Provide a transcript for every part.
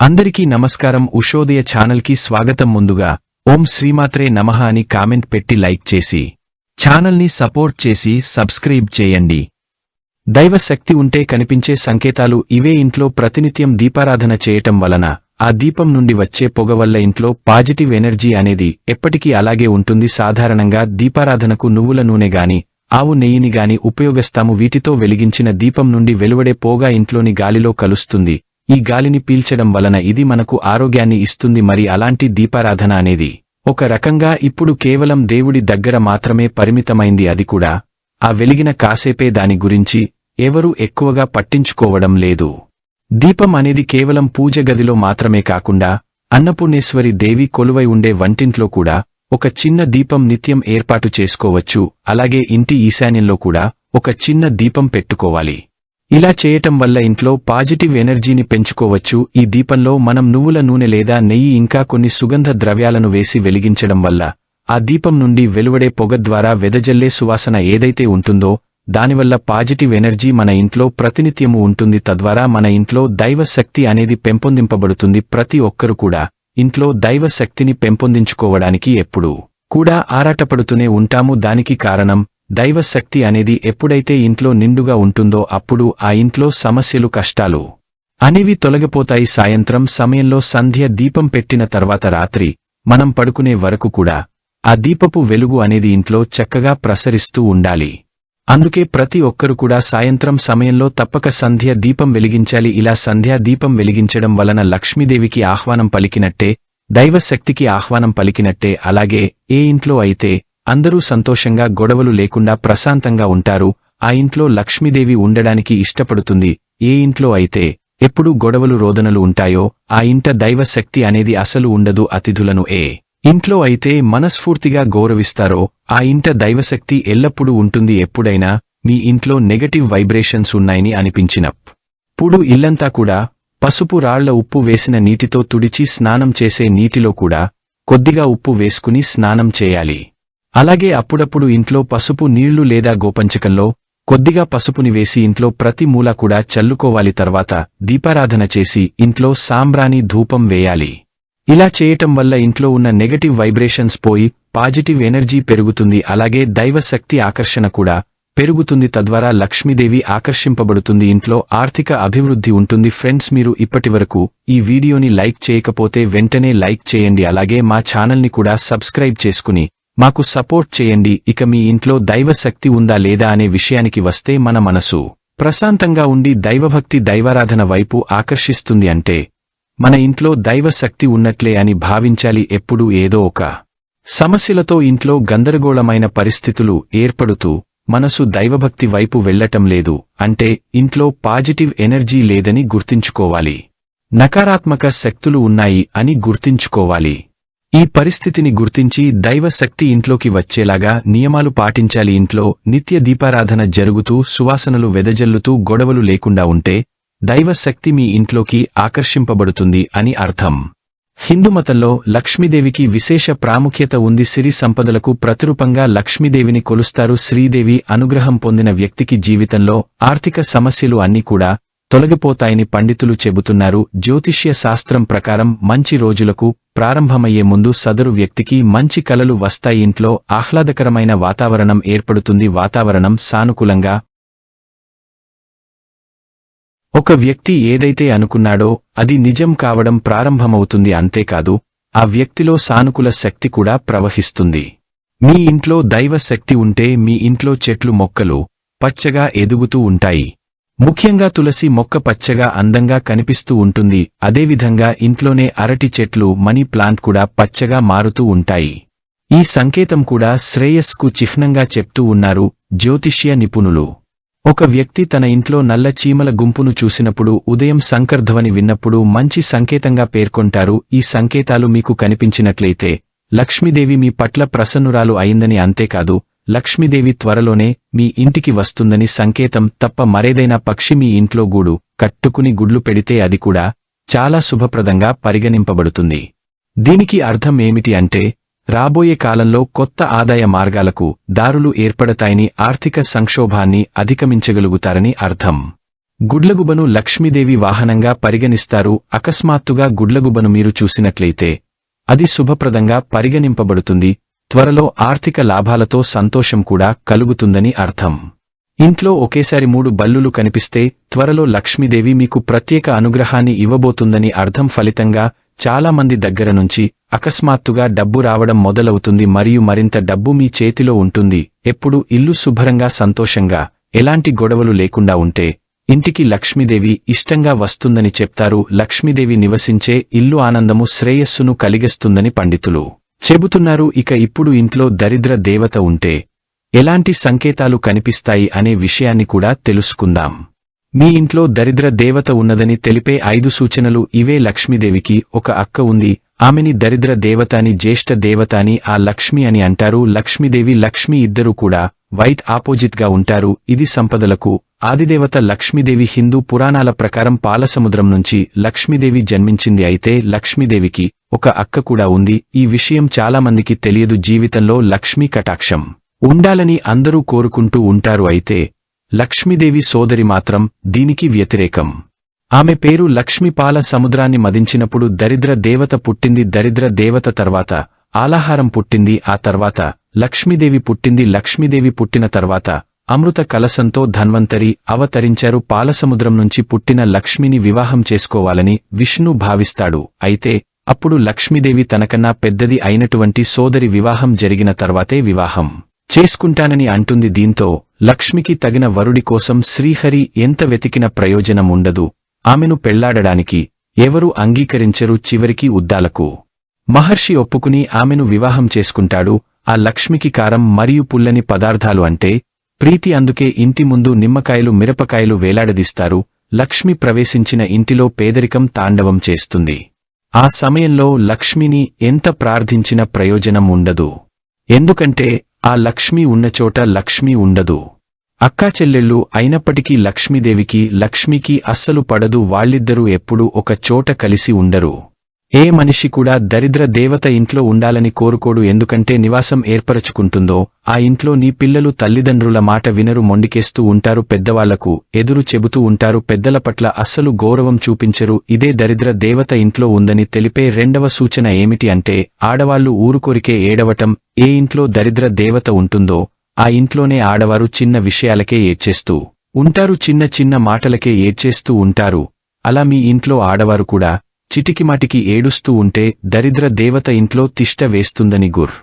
అందరికీ నమస్కారం. ఉషోదయ ఛానల్కి స్వాగతం ముందుగా ఓం శ్రీమాత్రే నమః అని కామెంట్ పెట్టి లైక్ చేసి ఛానల్ని సపోర్ట్ చేసి సబ్స్క్రైబ్ చేయండి. దైవ శక్తి ఉంటే కనిపించే సంకేతాలు ఇవే ఇంట్లో ప్రతినిత్యం దీపారాధన చేయటం వలన ఆ దీపం నుండి వచ్చే పొగ వల్ల ఇంట్లో పాజిటివ్ ఎనర్జీ అనేది ఎప్పటికీ అలాగే ఉంటుంది. సాధారణంగా దీపారాధనకు నువ్వుల నూనె గాని ఆవు నెయ్యిని గాని ఉపయోగిస్తాము. వీటితో వెలిగించిన దీపం నుండి వెలువడే పోగా ఇంట్లోని గాలిలో కలుస్తుంది. ఈ గాలిని పీల్చడం వలన ఇది మనకు ఆరోగ్యాన్ని ఇస్తుంది మరి అలాంటి దీపారాధన అనేది ఒక రకంగా ఇప్పుడు కేవలం దేవుడి దగ్గర మాత్రమే పరిమితమైంది అది కూడా. ఆ వెలిగిన కాసేపే దాని గురించి ఎవరూ ఎక్కువగా పట్టించుకోవడం లేదు. దీపం అనేది కేవలం పూజ గదిలో మాత్రమే కాకుండా అన్నపూర్ణేశ్వరి దేవి కొలువై ఉండే వంటింట్లో కూడా ఒక చిన్న దీపం నిత్యం ఏర్పాటు చేసుకోవచ్చు. అలాగే ఇంటి ఈశాన్యంలో కూడా ఒక చిన్న దీపం పెట్టుకోవాలి. ఇలా చేయటం వల్ల ఇంట్లో పాజిటివ్ ఎనర్జీని పెంచుకోవచ్చు. ఈ దీపంలో మనం నువ్వుల నూనె లేదా నెయ్యి ఇంకా కొన్ని సుగంధ ద్రవ్యాలను వేసి వెలిగించడం వల్ల ఆ దీపం నుండి వెలువడే పొగ ద్వారా వెదజల్లే సువాసన ఏదైతే ఉంటుందో దానివల్ల పాజిటివ్ ఎనర్జీ మన ఇంట్లో ప్రతినిత్యము ఉంటుంది. తద్వారా మన ఇంట్లో దైవశక్తి అనేది పెంపొందింపబడుతుంది ప్రతి ఒక్కరు కూడా. ఇంట్లో దైవశక్తిని పెంపొందించుకోవడానికి ఎప్పుడూ కూడా ఆరాటపడుతూనే ఉంటాము. దానికి కారణం దైవశక్తి అనేది ఎప్పుడైతే ఇంట్లో నిండుగా ఉంటుందో అప్పుడు ఆ ఇంట్లో సమస్యలు కష్టాలు అనేవి తొలగిపోతాయి. సాయంత్రం సమయంలో సంధ్య దీపం పెట్టిన తర్వాత రాత్రి మనం పడుకునే వరకు కూడా ఆ దీపపు వెలుగు అనేది ఇంట్లో చక్కగా ప్రసరిస్తూ ఉండాలి. అందుకే ప్రతి ఒక్కరు కూడా సాయంత్రం సమయంలో తప్పక సంధ్య దీపం వెలిగించాలి. ఇలా సంధ్యా దీపం వెలిగించడం వలన లక్ష్మీదేవికి ఆహ్వానం పలికినట్టే దైవశక్తికి ఆహ్వానం పలికినట్టే అలాగే ఏ ఇంట్లో అయితే అందరూ సంతోషంగా గొడవలు లేకుండా ప్రశాంతంగా ఉంటారు. ఆ ఇంట్లో లక్ష్మీదేవి ఉండడానికి ఇష్టపడుతుంది. ఏ ఇంట్లో అయితే ఎప్పుడు గొడవలు రోదనలు ఉంటాయో ఆ ఇంట దైవశక్తి అనేది అసలు ఉండదు అతిథులను. ఏ ఇంట్లో అయితే మనస్ఫూర్తిగా గౌరవిస్తారో ఆ ఇంట దైవశక్తి ఎల్లప్పుడూ ఉంటుంది. ఎప్పుడైనా మీ ఇంట్లో నెగటివ్ వైబ్రేషన్స్ ఉన్నాయని అనిపించినప్పుడు ఇల్లంతా కూడా పసుపు రాళ్ళ ఉప్పు వేసిన నీటితో తుడిచి స్నానం చేసే నీటిలో కూడా కొద్దిగా ఉప్పు వేసుకుని స్నానం చేయాలి. అలాగే అప్పుడప్పుడు ఇంట్లో పసుపు నీళ్ళు లేదా గోపంచకంలో కొద్దిగా పసుపుని వేసి ఇంట్లో ప్రతి మూల కూడా చల్లుకోవాలి తర్వాత దీపారాధన చేసి ఇంట్లో సాంబ్రాణి ధూపం వేయాలి. ఇలా చేయటం వల్ల ఇంట్లో ఉన్న నెగటివ్ వైబ్రేషన్స్ పోయి పాజిటివ్ ఎనర్జీ పెరుగుతుంది అలాగే దైవశక్తి ఆకర్షణ కూడా పెరుగుతుంది. తద్వారా లక్ష్మీదేవి ఆకర్షింపబడుతుంది ఇంట్లో ఆర్థిక అభివృద్ధి ఉంటుంది. ఫ్రెండ్స్ మీరు ఇప్పటివరకు ఈ వీడియోని లైక్ చేయకపోతే వెంటనే లైక్ చేయండి అలాగే మా ఛానల్ని కూడా సబ్స్క్రైబ్ చేసుకుని మాకు సపోర్ట్ చేయండి ఇక మీ ఇంట్లో దైవశక్తి ఉందా లేదా అనే విషయానికి వస్తే మన మనసు ప్రశాంతంగా ఉండి దైవభక్తి దైవారాధన వైపు ఆకర్షిస్తుంది అంటే మన ఇంట్లో దైవశక్తి ఉన్నట్లే అని భావించాలి ఎప్పుడూ ఏదో ఒక సమస్యలతో ఇంట్లో గందరగోళమైన పరిస్థితులు ఏర్పడుతూ మనసు దైవభక్తి వైపు వెళ్ళటం లేదు అంటే ఇంట్లో పాజిటివ్ ఎనర్జీ లేదని గుర్తించుకోవాలి. నకారాత్మక శక్తులు ఉన్నాయి అని గుర్తించుకోవాలి. ఈ పరిస్థితిని గుర్తించి దైవశక్తి ఇంట్లోకి వచ్చేలాగా నియమాలు పాటించాలి ఇంట్లో నిత్య దీపారాధన జరుగుతూ సువాసనలు వెదజల్లుతూ గొడవలు లేకుండా ఉంటే దైవశక్తి మీ ఇంట్లోకి ఆకర్షింపబడుతుంది అని అర్థం. హిందుమతంలో లక్ష్మీదేవికి విశేష ప్రాముఖ్యత ఉంది. సిరి సంపదలకు ప్రతిరూపంగా లక్ష్మీదేవిని కొలుస్తారు. శ్రీదేవి అనుగ్రహం పొందిన వ్యక్తికి జీవితంలో ఆర్థిక సమస్యలు అన్నీ కూడా తొలగిపోతాయని పండితులు చెబుతున్నారు. జ్యోతిష్య శాస్త్రం ప్రకారం మంచి రోజులకు ప్రారంభమయ్యే ముందు సదరు వ్యక్తికి మంచి కలలు వస్తాయి. ఇంట్లో ఆహ్లాదకరమైన వాతావరణం ఏర్పడుతుంది. వాతావరణం సానుకూలంగా ఒక వ్యక్తి ఏదైతే అనుకున్నాడో అది నిజం కావడం ప్రారంభమవుతుంది. అంతేకాదు ఆ వ్యక్తిలో సానుకూల శక్తి కూడా ప్రవహిస్తుంది. మీ ఇంట్లో దైవ శక్తి ఉంటే మీ ఇంట్లో చెట్లు మొక్కలు పచ్చగా ఎదుగుతూ ఉంటాయి. ముఖ్యంగా తులసి మొక్క పచ్చగా అందంగా కనిపిస్తూ ఉంటుంది. అదేవిధంగా ఇంట్లోనే అరటి చెట్లు మనీ ప్లాంట్ కూడా పచ్చగా మారుతూ ఉంటాయి. ఈ సంకేతం కూడా శ్రేయస్కు చిహ్నంగా చెప్తూ ఉన్నారు జ్యోతిష్య నిపుణులు. ఒక వ్యక్తి తన ఇంట్లో నల్ల చీమల గుంపును చూసినప్పుడు ఉదయం సంకర్ధవని విన్నప్పుడు మంచి సంకేతంగా పేర్కొంటారు. ఈ సంకేతాలు మీకు కనిపించినట్లయితే లక్ష్మీదేవి మీ పట్ల ప్రసన్నురాలు అయిందని అంతేకాదు లక్ష్మీదేవి త్వరలోనే మీ ఇంటికి వస్తుందని సంకేతం తప్ప మరేదైనా పక్షి మీ ఇంట్లో గూడు కట్టుకుని గుడ్లు పెడితే అది కూడా చాలా శుభప్రదంగా పరిగణింపబడుతుంది. దీనికి అర్థం ఏమిటి అంటే రాబోయే కాలంలో కొత్త ఆదాయ మార్గాలకు దారులు ఏర్పడతాయని ఆర్థిక సంక్షోభాన్ని అధిగమించగలుగుతారని అర్థం. గుడ్లగుబను లక్ష్మీదేవి వాహనంగా పరిగణిస్తారు. అకస్మాత్తుగా గుడ్లగుబను మీరు చూసినట్లయితే అది శుభప్రదంగా పరిగణింపబడుతుంది. త్వరలో ఆర్థిక లాభాలతో సంతోషం కూడా కలుగుతుందని అర్థం. ఇంట్లో ఒకేసారి మూడు బల్లులు కనిపిస్తే త్వరలో లక్ష్మీదేవి మీకు ప్రత్యేక అనుగ్రహాన్ని ఇవ్వబోతుందని అర్థం ఫలితంగా చాలా మంది దగ్గర నుంచి అకస్మాత్తుగా డబ్బు రావడం మొదలవుతుంది మరియు మరింత డబ్బు మీ చేతిలో ఉంటుంది. ఎప్పుడు ఇల్లు శుభ్రంగా సంతోషంగా ఎలాంటి గొడవలు లేకుండా ఉంటే ఇంటికి లక్ష్మీదేవి ఇష్టంగా వస్తుందని చెప్తారు. లక్ష్మీదేవి నివసించే ఇల్లు ఆనందము శ్రేయస్సును కలిగిస్తుందని పండితులు. చెబుతున్నారు ఇక ఇప్పుడు ఇంట్లో దరిద్ర దేవత ఉంటే ఎలాంటి సంకేతాలు కనిపిస్తాయి అనే విషయాన్ని కూడా తెలుసుకుందాం. మీ ఇంట్లో దరిద్ర దేవత ఉన్నదని తెలిపే ఐదు సూచనలు ఇవే లక్ష్మీదేవికి ఒక అక్క ఉంది ఆమెని దరిద్ర దేవత అని జ్యేష్ఠ దేవత అని ఆ లక్ష్మి అని అంటారు లక్ష్మీదేవి లక్ష్మి ఇద్దరూ కూడా వైట్ ఆపోజిట్గా ఉంటారు ఇది సంపదలకు. ఆదిదేవత లక్ష్మీదేవి హిందూ పురాణాల ప్రకారం పాలసముద్రం నుంచి లక్ష్మీదేవి జన్మించింది అయితే లక్ష్మీదేవికి ఒక అక్క కూడా ఉంది. ఈ విషయం చాలా మందికి తెలియదు. జీవితంలో లక్ష్మీ కటాక్షం ఉండాలని అందరూ కోరుకుంటూ ఉంటారు. అయితే లక్ష్మీదేవి సోదరి మాత్రం దీనికి వ్యతిరేకం. ఆమె పేరు లక్ష్మీపాల సముద్రాన్ని మదించినప్పుడు దరిద్ర దేవత పుట్టింది. దరిద్ర దేవత తర్వాత ఆలాహారం పుట్టింది. ఆ తర్వాత లక్ష్మీదేవి పుట్టింది. లక్ష్మీదేవి పుట్టిన తర్వాత అమృత కలసంతో ధన్వంతరి అవతరించారు. పాలసముద్రం నుంచి పుట్టిన లక్ష్మిని వివాహం చేసుకోవాలని విష్ణు భావిస్తాడు. అయితే అప్పుడు లక్ష్మీదేవి తనకన్నా పెద్దది అయినటువంటి సోదరి వివాహం జరిగిన తర్వాతే వివాహం చేసుకుంటానని అంటుంది దీంతో లక్ష్మికి తగిన వరుడి కోసం శ్రీహరి ఎంత వెతికిన ప్రయోజనం ఉండదు ఆమెను పెళ్ళాడడానికి ఎవరూ అంగీకరించరు చివరికి ఉద్దాలకు. మహర్షి ఒప్పుకుని ఆమెను వివాహం చేసుకుంటాడు. ఆ లక్ష్మికి కారం మరియు పుల్లని పదార్థాలు అంటే ప్రీతి అందుకే ఇంటి ముందు నిమ్మకాయలు మిరపకాయలు వేలాడదీస్తారు. లక్ష్మి ప్రవేశించిన ఇంటిలో పేదరికం తాండవం చేస్తుంది. ఆ సమయంలో లక్ష్మిని ఎంత ప్రార్థించిన ప్రయోజనం ఉండదు. ఎందుకంటే ఆ లక్ష్మి ఉన్నచోట లక్ష్మి ఉండదు. అక్కా చెల్లెళ్ళు అయినప్పటికీ లక్ష్మీదేవికి లక్ష్మికి అస్సలు పడదు. వాళ్ళిద్దరూ ఎప్పుడూ ఒక చోట కలిసి ఉండరు. ఏ మనిషి కూడా దరిద్ర దేవత ఇంట్లో ఉండాలని కోరుకోడు ఎందుకంటే నివాసం ఏర్పరచుకుంటుందో ఆ ఇంట్లో నీ పిల్లలు తల్లిదండ్రుల మాట వినరు మొండికేస్తూ ఉంటారు పెద్దవాళ్ళకు ఎదురు చెబుతూ ఉంటారు పెద్దల పట్ల అస్సలు గౌరవం చూపించరు ఇదే దరిద్ర దేవత ఇంట్లో ఉందని తెలిపే రెండవ సూచన ఏమిటి అంటే ఆడవాళ్ళు ఊరుకోరికే ఏడవటం ఏ ఇంట్లో దరిద్ర దేవత ఉంటుందో ఆ ఇంట్లోనే ఆడవారు చిన్న విషయాలకే ఏడ్చేస్తూ ఉంటారు చిన్న చిన్న మాటలకే ఏడ్చేస్తూ ఉంటారు. అలా మీ ఇంట్లో ఆడవారు కూడా చిటికిమాటికి ఏడుస్తూ ఉంటే దరిద్ర దేవత ఇంట్లో తిష్ట వేస్తుందని గుర్.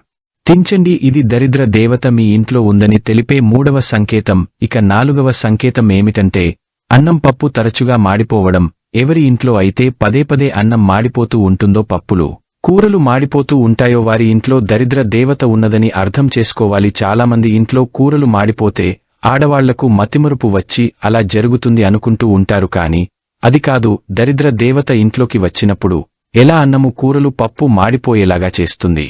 తించండి ఇది దరిద్ర దేవత మీ ఇంట్లో ఉందని తెలిపే మూడవ సంకేతం ఇక నాలుగవ సంకేతం ఏమిటంటే అన్నం పప్పు తరచుగా మాడిపోవడం ఎవరి ఇంట్లో అయితే పదే పదే అన్నం మాడిపోతూ ఉంటుందో పప్పులు కూరలు మాడిపోతూ ఉంటాయో వారి ఇంట్లో దరిద్ర దేవత ఉన్నదని అర్థం చేసుకోవాలి. చాలామంది ఇంట్లో కూరలు మాడిపోతే ఆడవాళ్ళకు మతిమరుపు వచ్చి అలా జరుగుతుంది అనుకుంటూ ఉంటారు కాని అది కాదు దరిద్ర దేవత ఇంట్లోకి వచ్చినప్పుడు ఎలా అన్నము కూరలు పప్పు మాడిపోయేలాగా చేస్తుంది.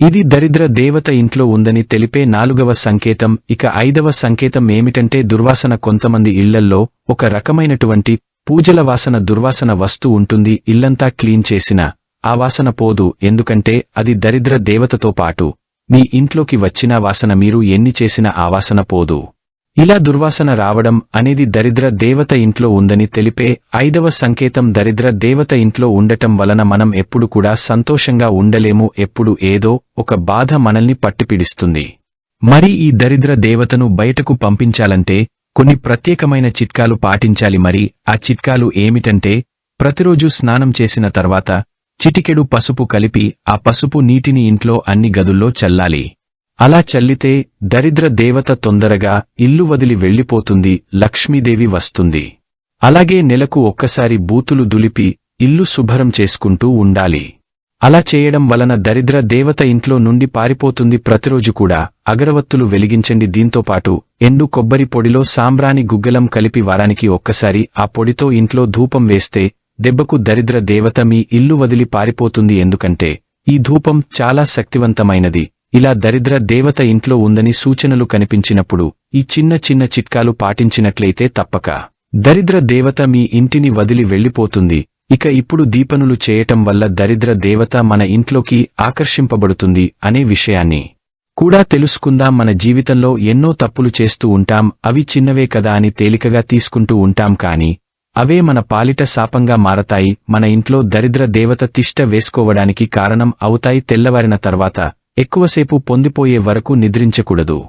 ఇది దరిద్ర దేవత ఇంట్లో ఉందని తెలిపే నాలుగవ సంకేతం. ఇక ఐదవ సంకేతం ఏమిటంటే దుర్వాసన. కొంతమంది ఇళ్ళల్లో ఒక రకమైనటువంటి పూజల వాసన దుర్వాసన వస్తూ ఉంటుంది. ఇల్లంతా క్లీన్ చేసిన ఆ వాసన పోదు ఎందుకంటే అది దరిద్ర దేవతతో పాటు మీ ఇంట్లోకి వచ్చిన వాసన మీరు ఎన్ని చేసినా ఆ వాసన పోదు. ఇలా దుర్వాసన రావడం అనేది దరిద్ర దేవత ఇంట్లో ఉందని తెలిపే ఐదవ సంకేతం. దరిద్ర దేవత ఇంట్లో ఉండటం వలన మనం ఎప్పుడు కూడా సంతోషంగా ఉండలేము ఎప్పుడు ఏదో ఒక బాధ మనల్ని పట్టిపిడిస్తుంది. మరి ఈ దరిద్ర దేవతను బయటకు పంపించాలంటే కొన్ని ప్రత్యేకమైన చిట్కాలు పాటించాలి. మరి ఆ చిట్కాలు ఏమిటంటే ప్రతిరోజు స్నానం చేసిన తర్వాత చిటికెడు పసుపు కలిపి ఆ పసుపు నీటిని ఇంట్లో అన్ని గదుల్లో చల్లాలి. అలా చల్లితే దరిద్ర దేవత తొందరగా ఇల్లు వదిలి వెళ్ళిపోతుంది లక్ష్మీదేవి వస్తుంది. అలాగే నెలకు ఒక్కసారి బూతులు దులిపి ఇల్లు శుభ్రం చేసుకుంటూ ఉండాలి. అలా చేయడం వలన దరిద్ర దేవత ఇంట్లో నుండి పారిపోతుంది. ప్రతిరోజు కూడా అగరవత్తులు వెలిగించండి. దీంతోపాటు ఎండు కొబ్బరి పొడిలో సాంబ్రాని గుగ్గలం కలిపి వారానికి ఒక్కసారి ఆ పొడితో ఇంట్లో ధూపం వేస్తే దెబ్బకు దరిద్ర దేవత మీ ఇల్లు వదిలి పారిపోతుంది. ఎందుకంటే ఈ ధూపం చాలా శక్తివంతమైనది. ఇలా దరిద్ర దేవత ఇంట్లో ఉందని సూచనలు కనిపించినప్పుడు ఈ చిన్న చిన్న చిట్కాలు పాటించినట్లయితే తప్పక. దరిద్ర దేవత మీ ఇంటిని వదిలి వెళ్ళిపోతుంది. ఇక ఇప్పుడు దీపనులు చేయటం వల్ల దరిద్ర దేవత మన ఇంట్లోకి ఆకర్షింపబడుతుంది అనే విషయాన్ని కూడా తెలుసుకుందాం. మన జీవితంలో ఎన్నో తప్పులు చేస్తూ ఉంటాం. అవి చిన్నవే కదా అని తేలికగా తీసుకుంటూ ఉంటాం కాని అవే మన పాలిట శాపంగా మారతాయి. మన ఇంట్లో దరిద్ర దేవత తిష్ట వేసుకోవడానికి కారణం అవుతాయి తెల్లవారిన తర్వాత. ఎక్కువసేపు పొందిపోయే వరకు నిద్రించకూడదు.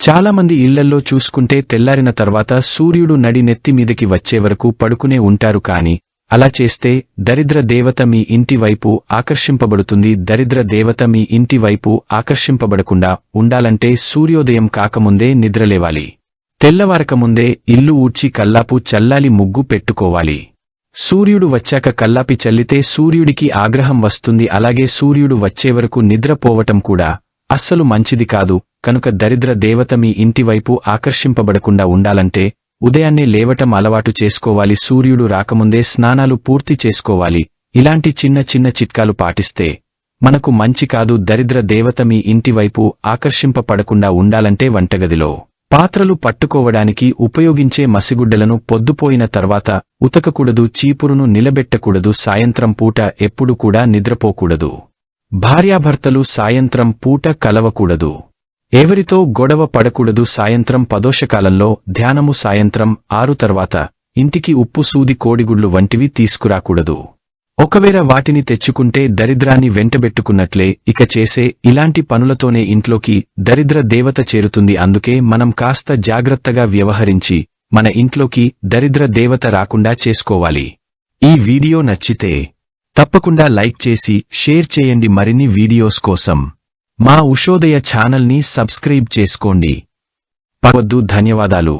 చాలామంది ఇళ్ళల్లో చూసుకుంటే తెల్లారిన తర్వాత సూర్యుడు నడి నెత్తి మీదకి వచ్చే వరకు పడుకునే ఉంటారు కాని అలా చేస్తే దరిద్ర దేవత మీ ఇంటి వైపు ఆకర్షింపబడుతుంది. దరిద్ర దేవత మీ ఇంటి వైపు ఆకర్షింపబడకుండా ఉండాలంటే సూర్యోదయం కాకముందే నిద్రలేవాలి. తెల్లవారకముందే ఇల్లు ఊడ్చి కల్లాపు చల్లాలి ముగ్గు పెట్టుకోవాలి. సూర్యుడు వచ్చాక కల్లాపి చల్లితే సూర్యుడికి ఆగ్రహం వస్తుంది. అలాగే సూర్యుడు వచ్చేవరకు నిద్రపోవటం కూడా అస్సలు మంచిది కాదు. కనుక దరిద్ర దేవత మీ ఇంటివైపు ఆకర్షింపబడకుండా ఉండాలంటే ఉదయాన్నే లేవటం అలవాటు చేసుకోవాలి. సూర్యుడు రాకముందే స్నానాలు పూర్తి చేసుకోవాలి. ఇలాంటి చిన్న చిన్న చిట్కాలు పాటిస్తే మనకు మంచి కాదు. దరిద్ర దేవత మీ ఇంటివైపు ఆకర్షింపబడకుండా ఉండాలంటే వంటగదిలో పాత్రలు పట్టుకోవడానికి ఉపయోగించే మసిగుడ్డలను పొద్దుపోయిన తర్వాత ఉతకకూడదు చీపురును నిలబెట్టకూడదు సాయంత్రం పూట ఎప్పుడు కూడా నిద్రపోకూడదు. భార్యాభర్తలు సాయంత్రం పూట కలవకూడదు. ఎవరితో గొడవ పడకూడదు సాయంత్రం పదోషకాలంలో ధ్యానము సాయంత్రం ఆరు తర్వాత ఇంటికి ఉప్పు సూది కోడిగుడ్లు వంటివి తీసుకురాకూడదు. ఒకవేళ వాటిని తెచ్చుకుంటే దరిద్రాన్ని వెంటబెట్టుకున్నట్లే ఇక చేసే ఇలాంటి పనులతోనే ఇంట్లోకి దరిద్ర దేవత చేరుతుంది అందుకే మనం కాస్త జాగ్రత్తగా వ్యవహరించి మన ఇంట్లోకి దరిద్ర దేవత రాకుండా చేసుకోవాలి. ఈ వీడియో నచ్చితే తప్పకుండా లైక్ చేసి షేర్ చేయండి మరిన్ని వీడియోస్ కోసం. మా ఉషోదయ ఛానల్ని సబ్స్క్రైబ్ చేసుకోండి. పవద్దు ధన్యవాదాలు.